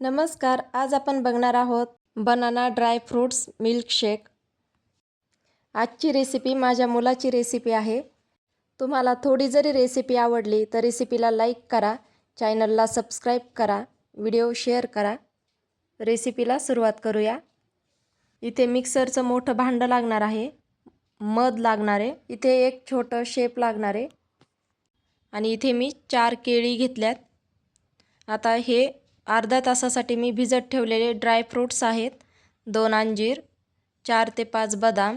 नमस्कार आज आपण बघणार आहोत बनाना ड्राय फ्रूट्स मिल्कशेक. आजची रेसिपी माझ्या मुलाची रेसिपी आहे. तुम्हाला थोडी जरी रेसिपी आवडली तर रेसिपीला लाईक करा चॅनलला सबस्क्राईब करा व्हिडिओ शेअर करा. रेसिपीला सुरुवात करूया. इथे मिक्सरचं मोठं भांडं लागणार आहे. मध लागणार आहे. इथे एक छोटं शेप लागणार आहे. आणि इथे मी चार केळी घेतल्यात. आता हे अर्धा तासासाठी मी भिजत ठेवलेले ड्राय फ्रूट्स आहेत. दोन अंजीर चार ते पाच बदाम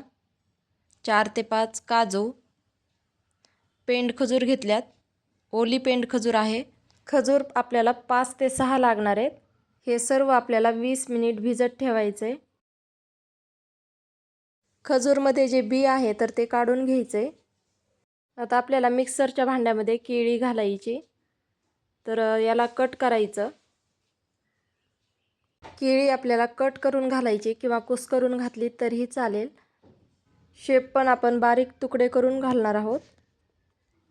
चार ते पाच काजू. पेंड खजूर घेतल्यात. ओली पेंड खजूर आहे. खजूर आपल्याला पाच ते सहा लागणार आहेत. हे सर्व आपल्याला वीस मिनिट भिजत ठेवायचे. खजूरमध्ये जे बी आहे तर ते काढून घ्यायचे. आता आपल्याला मिक्सरच्या भांड्यामध्ये केळी घालायची. तर याला कट करायचं. केळी आपल्याला कट करून घालायची किंवा कुस करून घातली तरीही चालेल. शेप पण आपण बारीक तुकडे करून घालणार आहोत.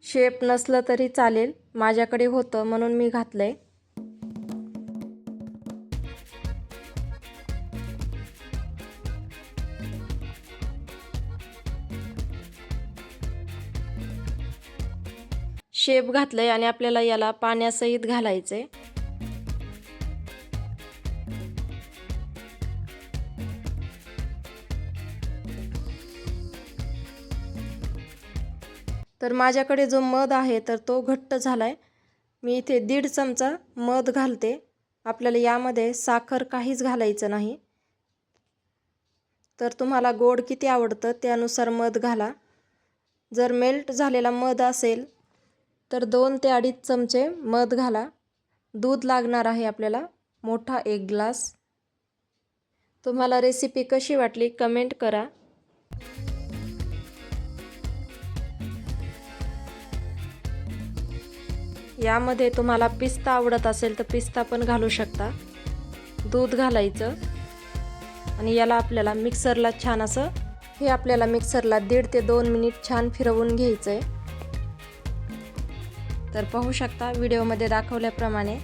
शेप नसलं तरी चालेल. माझ्याकडे होतं म्हणून मी घातलं आहे शेप घातलं आहे आणि आपल्याला याला पाण्यासहित घालायचे तर माझ्याकडे जो मध आहे तर तो घट्ट झाला आहे मी इथे दीड चमचा मध घालते. आपल्याला यामध्ये साखर काहीच घालायचं नाही. तर तुम्हाला गोड किती आवडतं त्यानुसार मध घाला. जर मेल्ट झालेला मध असेल तर दोन ते अडीच चमचे मध घाला. दूध लागणार आहे आपल्याला मोठा एक ग्लास. तुम्हाला रेसिपी कशी वाटली कमेंट करा. यामध्ये तुम्हाला पिस्ता आवडत असेल तर पिस्ता पण घालू शकता. दूध घालायचं. आणि याला आपल्याला मिक्सरला छान असं हे आपल्याला मिक्सरला दीड ते दोन मिनिट छान फिरवून घ्यायचं आहे तर पाहू शकता व्हिडिओमध्ये दाखवल्याप्रमाणे.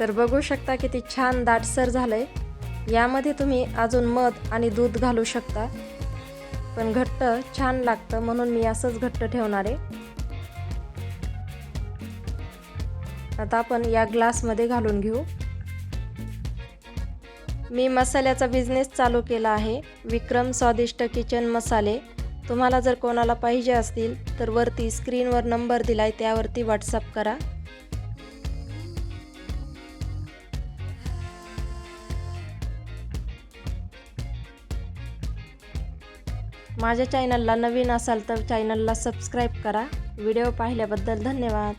तर बघू शकता किती छान दाटसर झालंय. यामध्ये तुम्ही अजून मध आणि दूध घालू शकता. पण घट्ट छान लागतं म्हणून मी असंच घट्ट ठेवणार आहे. आता आपण या ग्लासमध्ये घालून घेऊ. मी मसाल्याचा बिझनेस चालू केला आहे. विक्रम स्वादिष्ट किचन मसाले. तुम्हाला जर कोणाला पाहिजे असतील तर वरती स्क्रीनवर नंबर दिलाय त्यावरती व्हॉट्सअप करा. माझ्या चॅनलला नवीन असाल तर चॅनलला सबस्क्राईब करा. व्हिडिओ पाहिल्याबद्दल धन्यवाद.